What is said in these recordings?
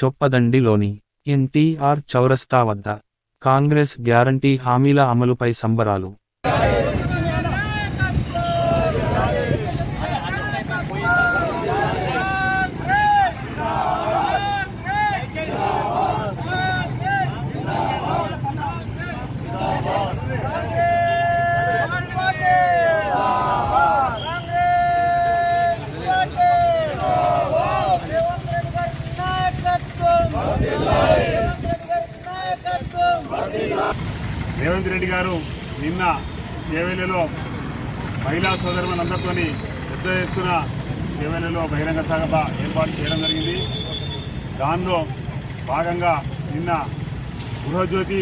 చొప్పదండిలోని ఎన్టీఆర్ చౌరస్తా వద్ద కాంగ్రెస్ గ్యారంటీ హామీల అమలుపై సంబరాలు. రేవంత్ రెడ్డి గారు నిన్న చేవెళ్ళలో మహిళా సోదరులందరితో పెద్ద ఎత్తున చేవెళ్ళలో బహిరంగ సభ ఏర్పాటు చేయడం జరిగింది. దానిలో భాగంగా నిన్న గృహజ్యోతి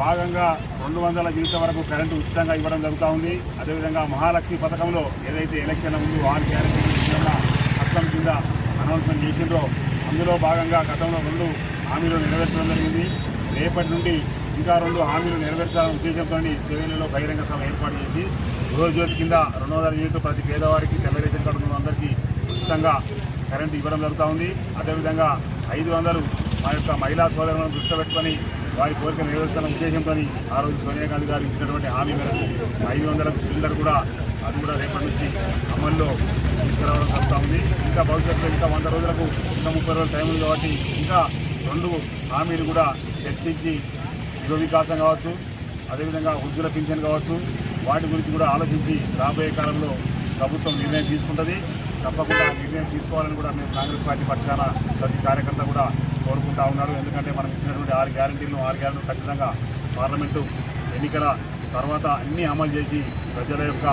భాగంగా రెండు వందల జీవితం వరకు కరెంటు ఉచితంగా ఇవ్వడం జరుగుతూ ఉంది. అదేవిధంగా మహాలక్ష్మి పథకంలో ఏదైతే ఎలక్షన్ ముందు ఆరు గ్యారెంటీ పథకం కింద అనౌన్స్మెంట్ చేసిండ్రో అందులో భాగంగా గతంలో రెండు హామీలు నెరవేర్చడం జరిగింది. రేపటి నుండి ఇంకా రెండు హామీలు నెరవేర్చాలనే ఉద్దేశంతో శివేలిలో బహిరంగ సభ ఏర్పాటు చేసి గృహజ్యోతి కింద రెండు వందల యూనిట్లు ప్రతి పేదవారికి తెల్ల రేషన్ కార్డు ఉన్న అందరికీ ఉచితంగా కరెంటు ఇవ్వడం జరుగుతూ ఉంది. అదేవిధంగా ఐదు వందలు మా యొక్క మహిళా సోదరులను దృష్టి పెట్టుకొని వారి కోరిక నెరవేర్చాలనే ఉద్దేశంతో ఆ రోజు సోనియా గాంధీ గారు ఇచ్చినటువంటి హామీ మేరకు ఐదు వందల సిలిండర్ కూడా అది కూడా రేపటి నుంచి అమల్లో తీసుకురావడం జరుగుతూ ఉంది. ఇంకా భవిష్యత్తులో ఇంకా వంద రోజులకు ఇంకా ముప్పై రోజుల టైం ఉంది కాబట్టి ఇంకా రెండు హామీలు కూడా చర్చించి యువ వికాసం కావచ్చు అదేవిధంగా వృద్ధుల పింఛన్ కావచ్చు వాటి గురించి కూడా ఆలోచించి రాబోయే కాలంలో ప్రభుత్వం నిర్ణయం తీసుకుంటుంది. తప్పకుండా నిర్ణయం తీసుకోవాలని కూడా మేము కాంగ్రెస్ పార్టీ పక్షాన ప్రతి కార్యకర్త కూడా కోరుకుంటా ఉన్నారు ఎందుకంటే మనం ఇచ్చినటువంటి ఆరు గ్యారంటీలను ఆరు గ్యారంటీలు ఖచ్చితంగా పార్లమెంటు ఎన్నికల తర్వాత అన్నీ అమలు చేసి ప్రజల యొక్క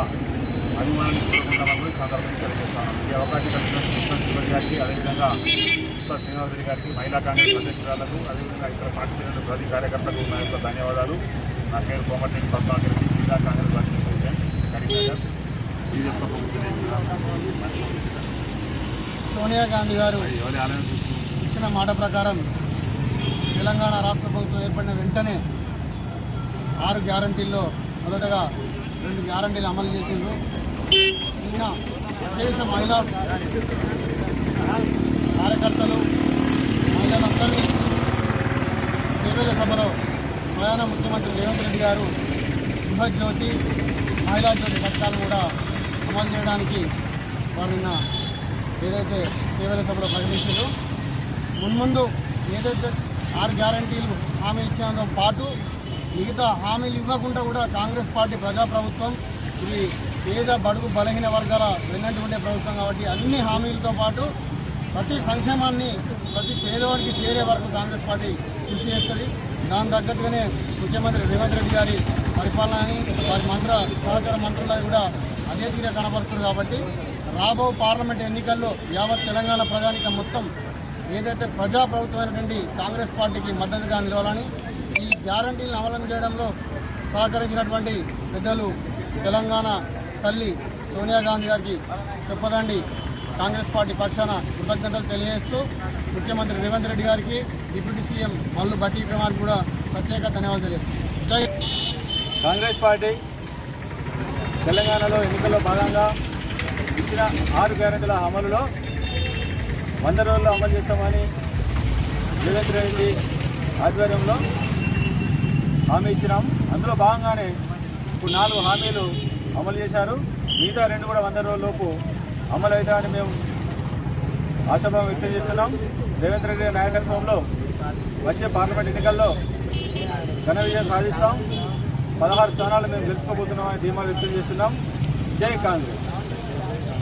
అభిమానాన్ని కోరుకుంటామని సందర్భంగా తెలియజేస్తాను. ఈ అవకాశం కలిగిన శివరి గారికి అదేవిధంగా కృష్ణ శ్రీనివాస్ రెడ్డి గారికి మహిళా కాంగ్రెస్ అధ్యక్షురాలకు అదేవిధంగా ఇతర పార్టీ ప్రతి కార్యకర్తలకు నా యొక్క ధన్యవాదాలు. నా పేరు కోమటిరెడ్డి పద్మాకర్ జిల్లా కాంగ్రెస్ పార్టీ ప్రెసిడెంట్ కరీంనగర్. సోనియా గాంధీ గారు. ఎవరి ఆలయం ఇచ్చిన మాట ప్రకారం తెలంగాణ రాష్ట్ర ప్రభుత్వం ఏర్పడిన వెంటనే ఆరు గ్యారంటీల్లో మొదటగా రెండు గ్యారంటీలు అమలు చేసిండ్రు. నిన్న విశేష మహిళా కార్యకర్తలు మహిళలందరినీ సేవల సభలో ప్రధాన ముఖ్యమంత్రి రేవంత్ రెడ్డి గారు గృహజ్యోతి మహిళా జ్యోతి పథకాలు కూడా అమలు చేయడానికి వారు నిన్న ఏదైతే సేవల సభలో ప్రకటించారో మున్ముందు ఏదైతే ఆరు గ్యారంటీలు హామీ ఇచ్చేందుతో పాటు మిగతా హామీలు ఇవ్వకుండా కూడా కాంగ్రెస్ పార్టీ ప్రజాప్రభుత్వం ఇది పేద బడుగు బలహీన వర్గాల వెన్నంటి ఉండే ప్రభుత్వం కాబట్టి అన్ని హామీలతో పాటు ప్రతి సంక్షేమాన్ని ప్రతి పేదవాడికి చేరే వరకు కాంగ్రెస్ పార్టీ కృషి చేస్తుంది. దాని తగ్గట్టుగానే ముఖ్యమంత్రి రేవంత్ రెడ్డి గారి పరిపాలనని వారి మంత్ర సహచర మంత్రులు కూడా అదే తీరే కనపడుతుంది కాబట్టి రాబో పార్లమెంట్ ఎన్నికల్లో యావత్ తెలంగాణ ప్రజానికం మొత్తం ఏదైతే ప్రజాప్రభుత్వమైనటువంటి కాంగ్రెస్ పార్టీకి మద్దతుగా నిలవాలని ఈ గ్యారంటీలను అమలు చేయడంలో సహకరించినటువంటి పెద్దలు తెలంగాణ తల్లి సోనియా గాంధీ గారికి చెప్పదండి. కాంగ్రెస్ పార్టీ పక్షాన కృతజ్ఞతలు తెలియజేస్తూ ముఖ్యమంత్రి రేవంత్ రెడ్డి గారికి డిప్యూటీ సీఎం మల్లు బట్టి కుమార్ కూడా ప్రత్యేక ధన్యవాదాలు తెలియజేస్తాం కాంగ్రెస్ పార్టీ తెలంగాణలో ఎన్నికల్లో భాగంగా ఇచ్చిన ఆరు గ్యారెంటీల అమలులో వంద రోజుల్లో అమలు చేస్తామని రేవంత్ రెడ్డి ఆధ్వర్యంలో హామీ ఇచ్చినాం. అందులో భాగంగానే ఇప్పుడు నాలుగు హామీలు అమలు చేశారు. మిగతా రెండు కూడా వంద రోజుల్లోపు అమలు అవుతాయని మేము ఆశాభావం వ్యక్తం చేస్తున్నాం. రేవంత్ రెడ్డి నాయకత్వంలో వచ్చే పార్లమెంట్ ఎన్నికల్లో ఘన విజయం సాధిస్తాం. పదహారు స్థానాలు మేము గెలుచుకోబోతున్నామని ధీమా వ్యక్తం చేస్తున్నాం. జై కాంగ్రెస్.